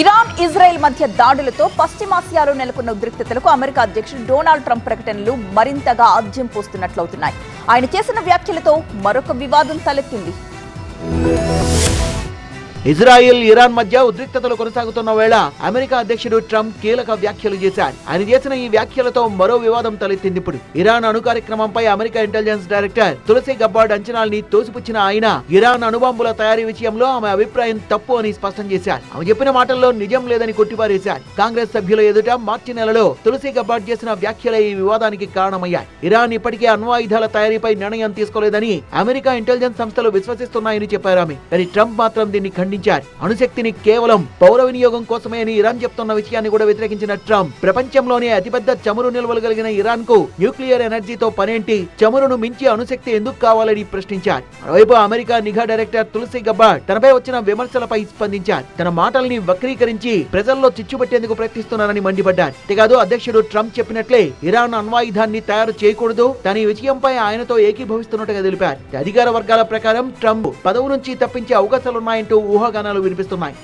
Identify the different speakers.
Speaker 1: Iran Israel మధ్య దాడులతో పశ్చిమాసియాలో నెలకొన్న ఉద్రిక్తతలకు అమెరికా అధ్యక్షుడు డొనాల్డ్ ట్రంప్ ప్రకటనలు మరింతగా ఆజ్యం పోస్తున్నట్లవుతున్నాయి. ఆయన చేసిన వ్యాఖ్యలతో మరొక వివాదం తలెత్తింది.
Speaker 2: ఇజ్రాయిల్ ఇరాన్ మధ్య ఉద్రిక్తతలు కొనసాగుతున్న వేళ అమెరికా అధ్యక్షుడు ట్రంప్ కీలక వ్యాఖ్యలు చేశారు. ఆయన చేసిన ఈ వ్యాఖ్యలతో మరో వివాదం తలెత్తింది ఇప్పుడు. ఇరాన్ అణు కార్యక్రమంపై America intelligence director Tulsi Gabbard అంచనాల్ని తోసిపుచ్చిన ఆయన ఇరాన్ అణుబాంబుల తయారీ విషయంలో ఆమె అభిప్రాయం తప్పు అని స్పష్టం చేశారు. ఆమె చెప్పిన మాటల్లో నిజం లేదని కొట్టిపారేశారు. కాంగ్రెస్ సభ్యుల ఎదుట మార్చి నెలలో తులసి గబ్బార్డ్ చేసిన వ్యాఖ్యలే ఈ వివాదానికి కారణమయ్యాయి. ఇరాన్ ఇప్పటికే అణ్వాయుధాల తయారీపై నిర్ణయం తీసుకోలేదని అమెరికా ఇంటెలిజెన్స్ సంస్థలు విశ్వసిస్తున్నాయని చెప్పారు ఆమె. కానీ ట్రంప్ మాత్రం దీన్ని ఖండించారు అణుశక్తిని కేవలం పౌర వినియోగం కోసమే అని ఇరాన్ చెప్తున్న విషయాన్ని కూడా వ్యతిరేకించిన ట్రంప్ ప్రపంచంలోనే అతిపెద్ద చమురు నిల్వలు కలిగిన ఇరాన్కు న్యూక్లియర్ ఎనర్జీతో పనేంటి? చమురును మించి అణుశక్తి ఎందుకు కావాలని ప్రశ్నించారు. మరోవైపు అమెరికా నిఘా డైరెక్టర్ తులసి గబ్బార్డ్ తనపై వచ్చిన విమర్శలపై స్పందించారు. తన మాటల్ని వక్రీకరించి ప్రజల్లో చిచ్చుపెట్టేందుకు ప్రయత్నిస్తున్నారని మండిపడ్డారు. అంతేకాదు అధ్యక్షుడు ట్రంప్ చెప్పినట్లే ఇరాన్ అణ్వాయుధాన్ని తయారు చేయకూడదు తన ఈ విషయంపై ఆయనతో ఏకీభవిస్తున్నట్టుగా తెలిపారు. అధికార వర్గాల ప్రకారం ట్రంప్ పదవి నుంచి తప్పించే అవకాశాలున్నాయంటూ ఊహాగానాలు వినిపిస్తున్నాయి.